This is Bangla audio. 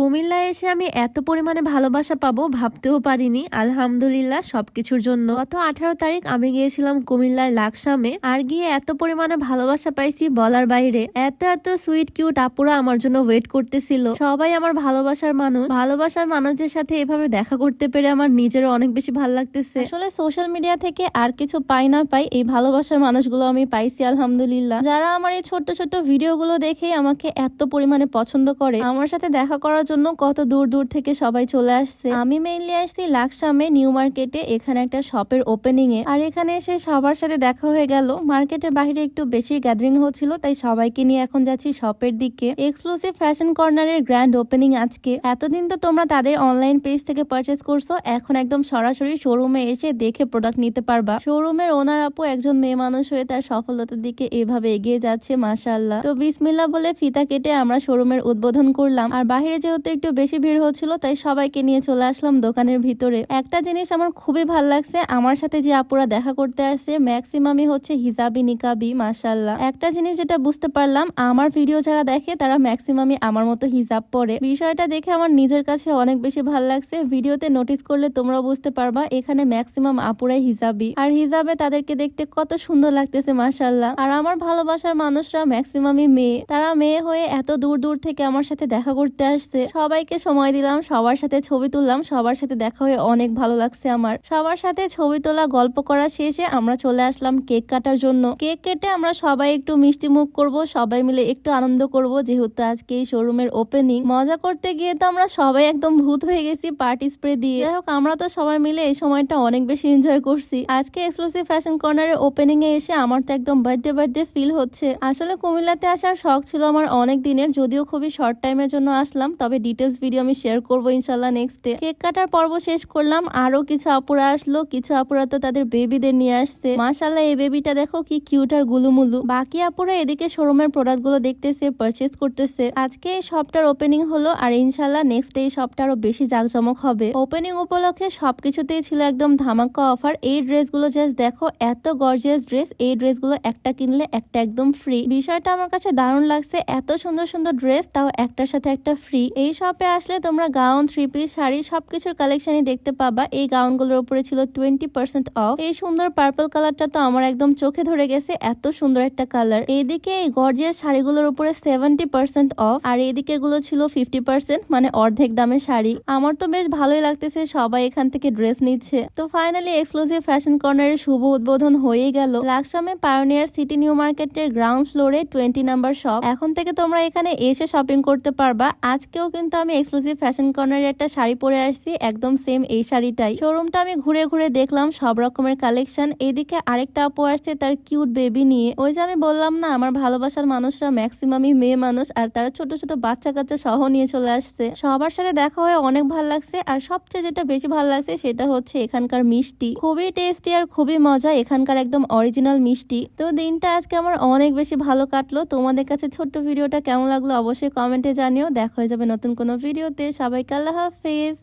কুমিল্লায় এসে আমি এত পরিমাণে ভালোবাসা পাবো ভাবতেও পারিনি। আলহামদুলিল্লাহ, সবকিছুর জন্য। গত আঠারো তারিখ আমি গিয়েছিলাম কুমিল্লার লাকসামে আর গিয়ে এত পরিমাণে ভালোবাসা পাইছি বলার বাইরে। এত এত সুইট কিউট আপুরা আমার জন্য ওয়েট করতেছিল। সবাই আমার ভালোবাসার মানুষ। ভালোবাসার মানুষের সাথে এভাবে দেখা করতে পেরে আমার নিজেরও অনেক বেশি ভালো লাগতেছে। আসলে সোশ্যাল মিডিয়া থেকে আর কিছু পাই না পাই এই ভালোবাসার মানুষগুলো আমি পাইছি, আলহামদুলিল্লাহ। যারা আমার এই ছোট্ট ছোট্ট ভিডিওগুলো দেখে আমাকে এত পরিমাণে পছন্দ করে, আমার সাথে দেখা করার জন্য কত দূর দূর থেকে সবাই চলে আসছে। আমি মেইনলি আসছি লাকসামে, নিউ মার্কেটে, এখানে একটা শপের ওপেনিং এ আর এখানে এসে সবার সাথে দেখা হয়ে গেল। মার্কেটের বাইরে একটু বেশি গ্যাদারিং হচ্ছিল, তাই সবাইকে নিয়ে এখন যাচ্ছি শপের দিকে। এক্সক্লুসিভ ফ্যাশন কর্নারের গ্র্যান্ড ওপেনিং আজকে। এতদিন তো তোমরা তাদের অনলাইন পেজ থেকে পারচেস করছ, এখন একদম সরাসরি শোরুমে এসে দেখে প্রোডাক্ট নিতে পারবা। শোরুমের ওনার আপু একজন মেয়ে মানুষ হয়ে তার সফলতার দিকে এভাবে এগিয়ে যাচ্ছে মাশাল্লাহ তো বিসমিল্লা বলে ফিতা কেটে আমরা শোরুমের উদ্বোধন করলাম। আর বাইরে যেহেতু একটু বেশি ভিড় হচ্ছিল, তাই সবাইকে নিয়ে চলে আসলাম দোকানের ভিতরে। একটা জিনিস আমার খুবই ভালো লাগছে, আমার সাথে যে আপুরা দেখা করতে আসছে, ম্যাক্সিমামই হচ্ছে হিজাবি নিকাবি মাশাল্লাহ একটা জিনিস যেটা বুঝতে পারলাম, আমার ভিডিও যারা দেখে তারা ম্যাক্সিমামই আমার মতো হিজাব পরে। বিষয়টা দেখে আমার নিজের কাছে অনেক বেশি ভালো লাগছে, ভিডিওতে নোটিস করলে তোমরাও বুঝতে পারবা, এখানে ম্যাক্সিমাম আপুরাই হিজাবি। আর হিজাবে তাদেরকে দেখতে কত সুন্দর লাগতেছে মাশাল্লাহ আর আমার ভালোবাসার মানুষরা ম্যাক্সিমামই মেয়ে। তারা মেয়ে হয়ে এত দূর দূর থেকে আমার সাথে দেখা করতে আসছে সবাইকে সময় দিলাম, সবার সাথে ছবি তুললাম, সবার সাথে দেখা হয়ে অনেক ভালো লাগছে আমার। সবার সাথে ছবি তোলা, গল্প করা শেষে আমরা চলে আসলাম কেক কাটার জন্য। কেক কেটে আমরা সবাই একটু মিষ্টি মুখ করব, সবাই মিলে একটু আনন্দ করব, যেহেতু আজকে এই শোরুমের ওপেনিং মজা করতে গিয়ে তো আমরা সবাই একদম ভূত হয়ে গেছি পার্টি স্প্রে দিয়ে। যাই হোক, আমরা তো সবাই মিলে এই সময়টা অনেক বেশি এনজয় করছি। আজকে এক্সক্লুসিভ ফ্যাশন কর্নারের ওপেনিং এ এসে আমার তো একদম বার্থডে বার্থডে ফিল হচ্ছে। আসলে কুমিল্লাতে আসার শখ ছিল আমার অনেক দিনের, যদিও খুবই শর্ট টাইমের জন্য আসলাম, তবে ডিটেলস ভিডিও আমি শেয়ার করব ইনশাল্লাহ নেক্সট ডে কেক কাটার পর্ব শেষ করলাম, আরও কিছু আপুরা আসলো, কিছু আপুরা তো তাদের বেবিদের নিয়ে আসছে। মাশাল্লাহ এই বেবিটা দেখো কি কিউট আর গুলুমুলু। বাকি আপুরা এদিকে শোরুমের প্রোডাক্টগুলো দেখতেছে পারচেস করতেছে। আজকে এই শপটার ওপেনিং হলো আর ইনশাল্লাহ নেক্সট এই শপটা আরও বেশি জাঁকজমক হবে। ওপেনিং উপলক্ষে সবকিছুতেই ছিল একদম ধামাকা অফার এই ড্রেসগুলো জাস্ট দেখো, এত গর্জিয়াস ড্রেস এই ড্রেসগুলো একটা কিনলে একটা একদম ফ্রি বিষয়টা আমার কাছে দারুণ লাগছে, এত সুন্দর সুন্দর ড্রেস তাও একটার সাথে একটা ফ্রি এই শপে আসলে তোমরা গাউন থ্রি পিস শাড়ি সবকিছুর কালেকশনই দেখতে পাবা। এই গাউনগুলোর উপরে ছিল টোয়েন্টি পার্সেন্ট অফ এই সুন্দর পার্পল কালারটা তো আমার একদম চোখে ধরে গেছে, এত সুন্দর একটা কালার এইদিকে এই গর্জিয়াস শাড়িগুলোর উপরে সেভেন্টি পার্সেন্ট অফ আর এইদিকে গুলো ছিল ফিফটি পার্সেন্ট মানে অর্ধেক দামে শাড়ি। আমার তো বেশ ভালোই লাগতেছে, সবাই এখান থেকে ড্রেস নিচ্ছে। তো ফাইনালি এক্সক্লুসিভ ফ্যাশন কর্নারের শুভ উদ্বোধন হয়েই গেল। লাকসামে পায়োনিয়ার সিটি নিউ মার্কেটের গ্রাউন্ড ফ্লোরে টোয়েন্টি নাম্বার শপ এখন থেকে তোমরা এখানে এসে শপিং করতে পারবা। আজকেও কিন্তু আমি এক্সক্লুসিভ ফ্যাশন কর্নারের একটা শাড়ি পরে আসছি, একদম সেম এই শাড়িটাই। শোরুমটা আমি ঘুরে ঘুরে দেখলাম, সব রকমের কালেকশন এদিকে আরেকটা আপু আসছে তার কিউট বেবি নিয়ে। ওই যে আমি বললাম না, আমার ভালোবাসার মানুষরা ম্যাক্সিমামই মেয়ে মানুষ, আর তারা ছোট ছোট বাচ্চা কাচ্চা সহ নিয়ে চলে আসছে। সবার সাথে দেখা হয়ে অনেক ভালো লাগছে, আর সবচেয়ে যেটা বেশি ভালো লাগছে সেটা হচ্ছে এখানকার মিষ্টি। খুবই টেস্টি আর খুবই মজা এখানকার একদম অরিজিনাল মিষ্টি। তো দিনটা আজকে আমার অনেক বেশি ভালো কাটলো। তোমাদের কাছে ছোট্ট ভিডিওটা কেমন লাগল অবশ্যই কমেন্টে জানিও। দেখা হয়ে যাবে নতুন কোনো ভিডিওতে সবাইকে আল্লাহ হাফেজ।